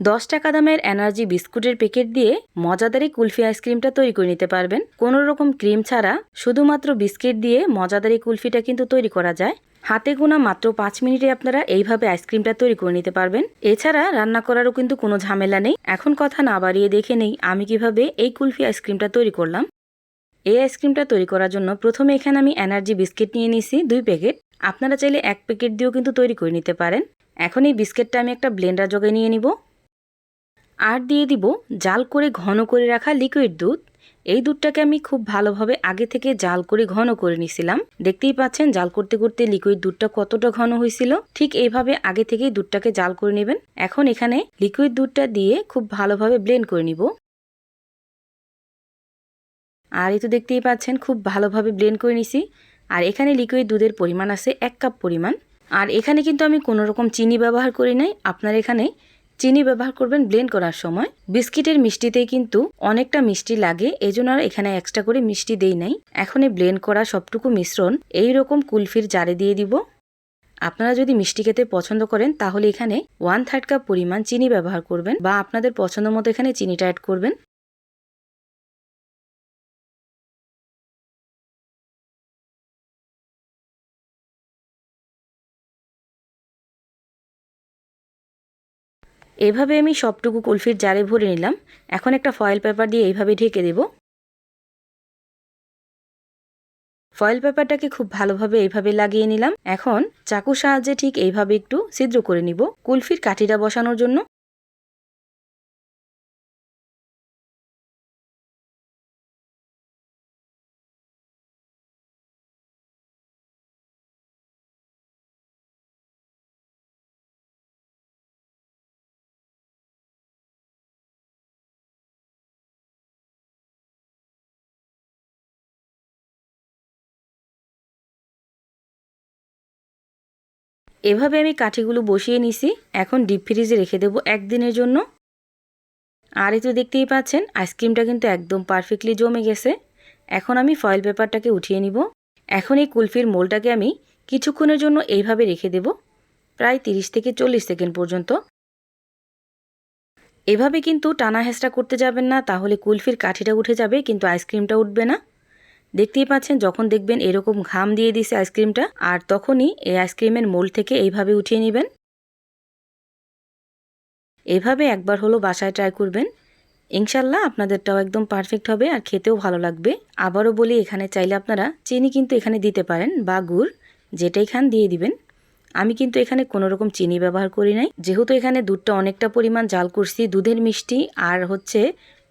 দশ টাকা দামের এনার্জি বিস্কুটের প্যাকেট দিয়ে মজাদারি কুলফি আইসক্রিমটা তৈরি করে নিতে পারবেন। কোনো রকম ক্রিম ছাড়া শুধুমাত্র বিস্কিট দিয়ে মজাদারি কুলফিটা কিন্তু তৈরি করা যায়। হাতে গোনা মাত্র পাঁচ মিনিটে আপনারা এইভাবে আইসক্রিমটা তৈরি করে নিতে পারবেন। এছাড়া রান্না করারও কিন্তু কোনো ঝামেলা নেই। এখন কথা না বাড়িয়ে দেখে নেই আমি কীভাবে এই কুলফি আইসক্রিমটা তৈরি করলাম। এই আইসক্রিমটা তৈরি করার জন্য প্রথমে এখানে আমি এনার্জি বিস্কিট নিয়ে নিছি, দুই প্যাকেট। আপনারা চাইলে এক প্যাকেট দিয়েও কিন্তু তৈরি করে নিতে পারেন। এখন এই বিস্কিটটা আমি একটা ব্লেন্ডার জগে নিয়ে নিব। আর দিয়ে দিব জাল করে ঘন করে রাখা লিকুইড দুধ। এই দুধটাকে আমি খুব ভালোভাবে আগে থেকে জাল করে ঘন করে নিছিলাম। দেখতেই পাচ্ছেন জাল করতে করতে লিকুইড দুধটা কতটা ঘন হয়েছিল ঠিক এইভাবে আগে থেকেই দুধটাকে জাল করে নেবেন। এখন এখানে লিকুইড দুধটা দিয়ে খুব ভালোভাবে ব্লেন্ড করে নিব। আর এই তো দেখতেই পাচ্ছেন খুব ভালোভাবে ব্লেন্ড করে নিছি। আর এখানে লিকুইড দুধের পরিমাণ আছে এক কাপ পরিমাণ। আর এখানে কিন্তু আমি কোনো রকম চিনি ব্যবহার করি নাই। আপনার এখানে চিনি ব্যবহার করবেন ব্লেন্ড করার সময়। বিস্কিটের মিষ্টিতে কিন্তু অনেকটা মিষ্টি লাগে, এজন্য আর এখানে এক্সট্রা করে মিষ্টি দেই নাই। এখন এই ব্লেন্ড করা সবটুকু মিশ্রণ এই রকম কুলফির জারে দিয়ে দিব। আপনারা যদি মিষ্টি খেতে পছন্দ করেন, তাহলে এখানে ওয়ান থার্ড কাপ পরিমাণ চিনি ব্যবহার করবেন বা আপনাদের পছন্দ মতো এখানে চিনিটা অ্যাড করবেন। এভাবে আমি সবটুকু কুলফির জারে ভরে নিলাম। এখন একটা ফয়েল পেপার দিয়ে এইভাবে ঢেকে দেব। ফয়েল পেপারটাকে খুব ভালোভাবে এইভাবে লাগিয়ে নিলাম। এখন চাকুর সাহায্যে ঠিক এইভাবে একটু ছিদ্র করে নিব। কুলফির কাঠিটা বসানোর জন্য এভাবে আমি কাঠিগুলো বসিয়ে নিছি। এখন ডিপ ফ্রিজে রেখে দেবো একদিনের জন্য। আর এই তো দেখতেই পাচ্ছেন আইসক্রিমটা কিন্তু একদম পারফেক্টলি জমে গেছে। এখন আমি ফয়েল পেপারটাকে উঠিয়ে নিব। এখন এই কুলফির মোলটাকে আমি কিছুক্ষণের জন্য এইভাবে রেখে দেব, প্রায় তিরিশ থেকে চল্লিশ সেকেন্ড পর্যন্ত। এভাবে কিন্তু টানা হেঁচড়া করতে যাবেন না, তাহলে কুলফির কাঠিটা উঠে যাবে, কিন্তু আইসক্রিমটা উঠবে না। দেখতেই পাচ্ছেন যখন দেখবেন এরকম ঘাম দিয়ে দিছে আইসক্রিমটা, আর তখনই এই আইসক্রিমের মোল থেকে এইভাবে উঠিয়ে নেবেন। এভাবে একবার হলো বাসায় ট্রাই করবেন। ইনশাল্লাহ আপনাদেরটাও একদম পারফেক্ট হবে আর খেতেও ভালো লাগবে। আবারও বলি, এখানে চাইলে আপনারা চিনি কিন্তু এখানে দিতে পারেন বা গুড়, যেটাই খান দিয়ে দিবেন। আমি কিন্তু এখানে কোনো রকম চিনি ব্যবহার করি নাই। যেহেতু এখানে দুধটা অনেকটা পরিমাণ জাল করছি, দুধের মিষ্টি, আর হচ্ছে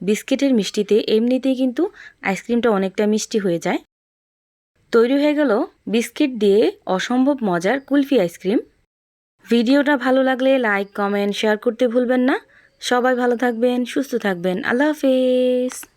বিস্কিটের মিষ্টিতে এমনিতেই কিন্তু আইসক্রিমটা অনেকটা মিষ্টি হয়ে যায়। তৈরি হয়ে গেল বিস্কিট দিয়ে অসম্ভব মজার কুলফি আইসক্রিম। ভিডিওটা ভালো লাগলে লাইক, কমেন্ট, শেয়ার করতে ভুলবেন না। সবাই ভালো থাকবেন, সুস্থ থাকবেন। আল্লাহ হাফেজ।